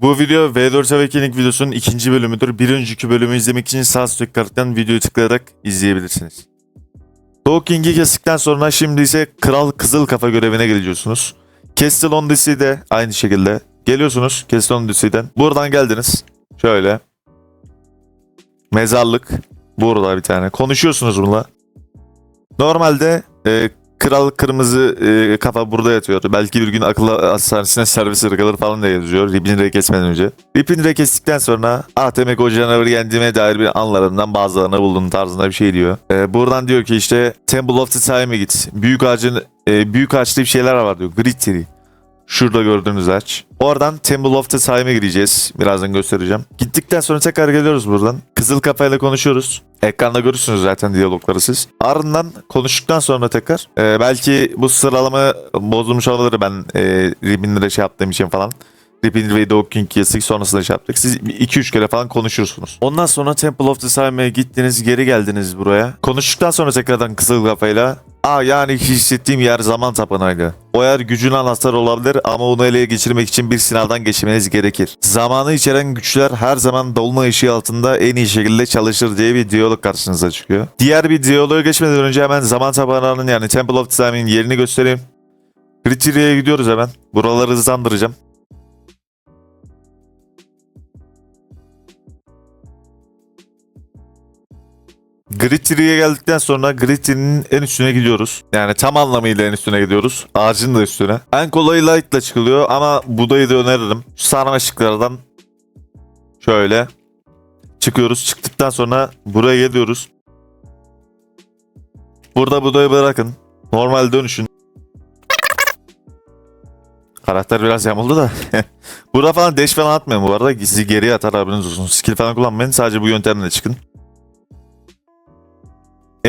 Bu video V4 Awakening videosunun ikinci bölümüdür. Bir önceki bölümü izlemek için sağ karttan videoyu tıklayarak izleyebilirsiniz. King'i kestikten sonra şimdi ise Kral Kızıl Kafa görevine geliyorsunuz. Castle on de aynı şekilde. Geliyorsunuz Castle on Sea'den. Buradan geldiniz. Şöyle. Mezarlık. Burada bir tane. Konuşuyorsunuz bununla. Normalde e, Kral Kırmızı e, Kafa burada yatıyor. Belki bir gün akıl hastanesine servis ırgaları falan da yazıyor. Rip'in re kesmeden önce. Rip'in re kestikten sonra ah demek o canavarı yendiğime dair bir anlarından bazılarını buldum tarzında bir şey diyor. E, buradan diyor ki işte Temple of the Time'e git. Büyük ağacın e, büyük ağaçta bir şeyler var diyor. Gritty. Şurada gördüğünüz ağaç. Oradan Temple of the Time'e gireceğiz. Birazdan göstereceğim. Gittikten sonra tekrar geliyoruz buradan. Kızıl kafayla konuşuyoruz. Ekranda görürsünüz zaten diyalogları siz. Ardından konuştuktan sonra tekrar e, belki bu sıralama bozulmuş olabilir ben e, Ribin'le şey yaptığım için falan. Ripin ve Dog King kestik sonrasında şey yaptık. Siz 2-3 kere falan konuşursunuz. Ondan sonra Temple of the Time'e gittiniz geri geldiniz buraya. Konuştuktan sonra tekrardan kızıl kafayla Aa yani hissettiğim yer zaman tapınağıydı. O yer gücün anahtarı olabilir ama onu ele geçirmek için bir sınavdan geçmeniz gerekir. Zamanı içeren güçler her zaman dolma ışığı altında en iyi şekilde çalışır diye bir diyalog karşınıza çıkıyor. Diğer bir diyaloğa geçmeden önce hemen zaman tapınağının yani Temple of Time'in yerini göstereyim. Criteria'ya gidiyoruz hemen. Buraları hızlandıracağım. Gritty'ye geldikten sonra Gritty'nin en üstüne gidiyoruz. Yani tam anlamıyla en üstüne gidiyoruz. Ağacın da üstüne. En kolayı Light'la çıkılıyor ama budayı da öneririm. Sarmaşıklardan şöyle çıkıyoruz. Çıktıktan sonra buraya geliyoruz. Burada budayı bırakın. Normal dönüşün. Karakter biraz yamuldu da. Burada falan dash falan atmayın bu arada. Sizi geriye atar haberiniz olsun. Skill falan kullanmayın. Sadece bu yöntemle çıkın.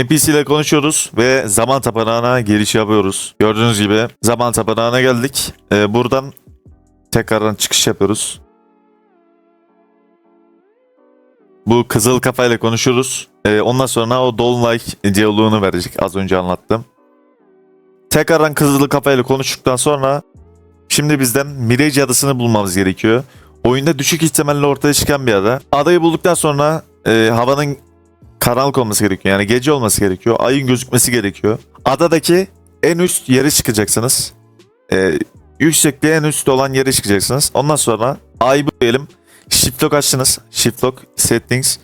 NPC ile konuşuyoruz ve zaman tapınağına giriş yapıyoruz. Gördüğünüz gibi zaman tapınağına geldik. Ee, buradan tekrardan çıkış yapıyoruz. Bu kızıl kafayla konuşuyoruz. Ee, ondan sonra o Dolunay diyaloğunu verecek az önce anlattım. Tekrardan kızıl kafayla konuştuktan sonra şimdi bizden Mirage adasını bulmamız gerekiyor. Oyunda düşük ihtimalle ortaya çıkan bir ada. Adayı bulduktan sonra e, havanın karanlık olması gerekiyor. Yani gece olması gerekiyor. Ayın gözükmesi gerekiyor. Adadaki en üst yere çıkacaksınız. Ee, yüksekliğe en üstte olan yere çıkacaksınız. Ondan sonra ayı diyelim. Shift lock açtınız. Shift lock settings.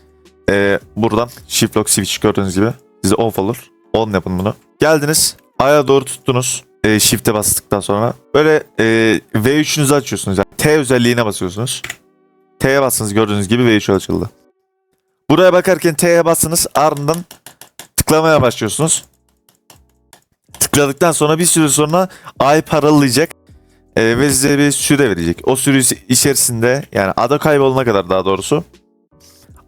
Ee, buradan shift lock switch gördüğünüz gibi. Size off olur. On yapın bunu. Geldiniz. Aya doğru tuttunuz. E, shift'e bastıktan sonra. Böyle e, V3'ünüzü açıyorsunuz. Yani T özelliğine basıyorsunuz. T'ye bastınız gördüğünüz gibi V3 açıldı. Buraya bakarken T'ye basınız ardından tıklamaya başlıyorsunuz. Tıkladıktan sonra bir süre sonra ay paralayacak e, ve size bir süre verecek. O süre içerisinde yani ada kaybolana kadar daha doğrusu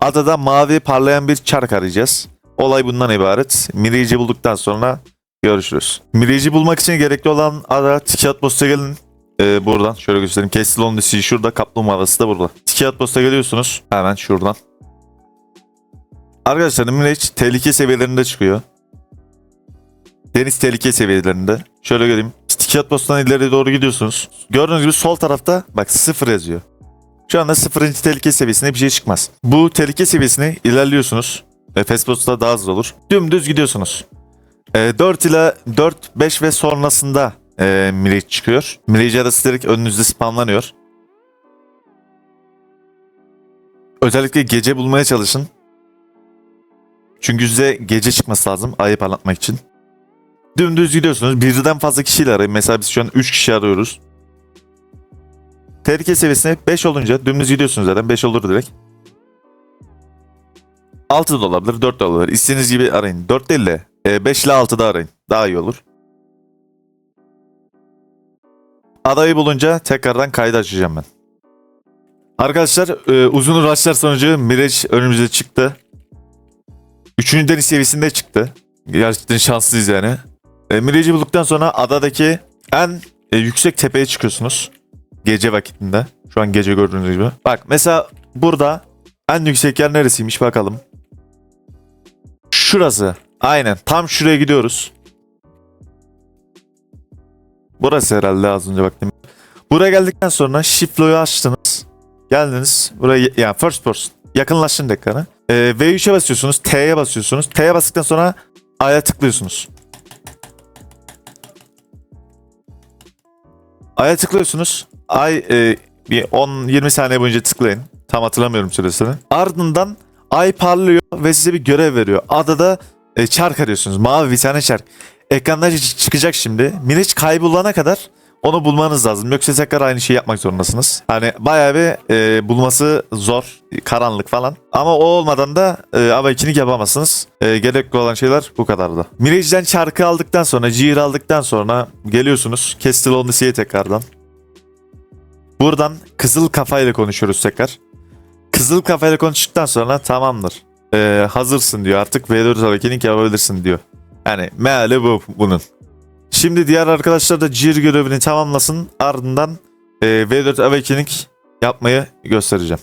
adada mavi parlayan bir çark arayacağız. Olay bundan ibaret. Mirage'i bulduktan sonra görüşürüz. Mirage'i bulmak için gerekli olan ada Tiki Outpost'a gelin. E, buradan şöyle göstereyim. Castle on the Sea şurada kaplumbağa da burada. Tiki Outpost'a geliyorsunuz. Hemen şuradan. Arkadaşlar Mirage tehlike seviyelerinde çıkıyor. Deniz tehlike seviyelerinde. Şöyle göreyim. Sticky Outpost'tan ileri doğru gidiyorsunuz. Gördüğünüz gibi sol tarafta bak sıfır yazıyor. Şu anda sıfırıncı tehlike seviyesine bir şey çıkmaz. Bu tehlike seviyesine ilerliyorsunuz. E, Fastpost'ta daha hızlı olur. Dümdüz gidiyorsunuz. E, 4 ile 4, 5 ve sonrasında e, Mirage çıkıyor. Mirage arası direkt önünüzde spamlanıyor. Özellikle gece bulmaya çalışın. Çünkü size gece çıkması lazım ayı parlatmak için. Dümdüz gidiyorsunuz. Birden fazla kişiyle arayın. Mesela biz şu an 3 kişi arıyoruz. Tehlike seviyesine 5 olunca dümdüz gidiyorsunuz zaten. 5 olur direkt. 6 da olabilir, 4 de olabilir. İstediğiniz gibi arayın. 4 değil de 5 ile 6'da arayın. Daha iyi olur. Adayı bulunca tekrardan kaydı açacağım ben. Arkadaşlar e, uzun uğraşlar sonucu Mirage önümüze çıktı. Üçüncü deniz seviyesinde çıktı. Gerçekten şanslıyız yani. E, Mirage'i bulduktan sonra adadaki en e, yüksek tepeye çıkıyorsunuz. Gece vakitinde. Şu an gece gördüğünüz gibi. Bak mesela burada en yüksek yer neresiymiş bakalım. Şurası. Aynen. Tam şuraya gidiyoruz. Burası herhalde az önce baktım. Buraya geldikten sonra Shiftlo'yu açtınız. Geldiniz. Buraya yani first person. Yakınlaştın ekrana. Ee, V3'e basıyorsunuz. T'ye basıyorsunuz. T'ye bastıktan sonra A'ya tıklıyorsunuz. A'ya tıklıyorsunuz. Ay e, bir 10-20 saniye boyunca tıklayın. Tam hatırlamıyorum süresini. Ardından ay parlıyor ve size bir görev veriyor. Adada e, çark arıyorsunuz. Mavi bir tane çark. Ekranda çı- çıkacak şimdi. Miniç kaybolana kadar onu bulmanız lazım. Yoksa tekrar aynı şeyi yapmak zorundasınız. Hani bayağı bir e, bulması zor. Karanlık falan. Ama o olmadan da e, avakinik yapamazsınız. E, gerekli olan şeyler bu kadardı. Mirage'den çarkı aldıktan sonra, Gear aldıktan sonra geliyorsunuz. Castle on the Sea'ye tekrardan. Buradan kızıl kafayla konuşuyoruz tekrar. Kızıl kafayla konuştuktan sonra tamamdır. E, hazırsın diyor artık V4 avakinik yapabilirsin diyor. Yani meali bu bunun. Şimdi diğer arkadaşlar da Gear görevini tamamlasın. Ardından e, V4 Awakening yapmayı göstereceğim.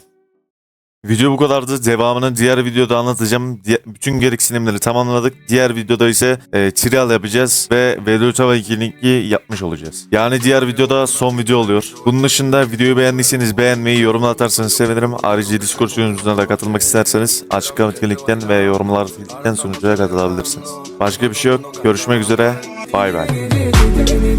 Video bu kadardı. Devamını diğer videoda anlatacağım. Diğer- bütün gereksinimleri tamamladık. Diğer videoda ise e, trial yapacağız ve V4 Awakening'i yapmış olacağız. Yani diğer videoda son video oluyor. Bunun dışında videoyu beğendiyseniz beğenmeyi, yorum atarsanız sevinirim. Ayrıca Discord sunucusuna da katılmak isterseniz açıklamadaki linkten ve yorumlar linkten sunucuya katılabilirsiniz. Başka bir şey yok. Görüşmek üzere. Bay bay.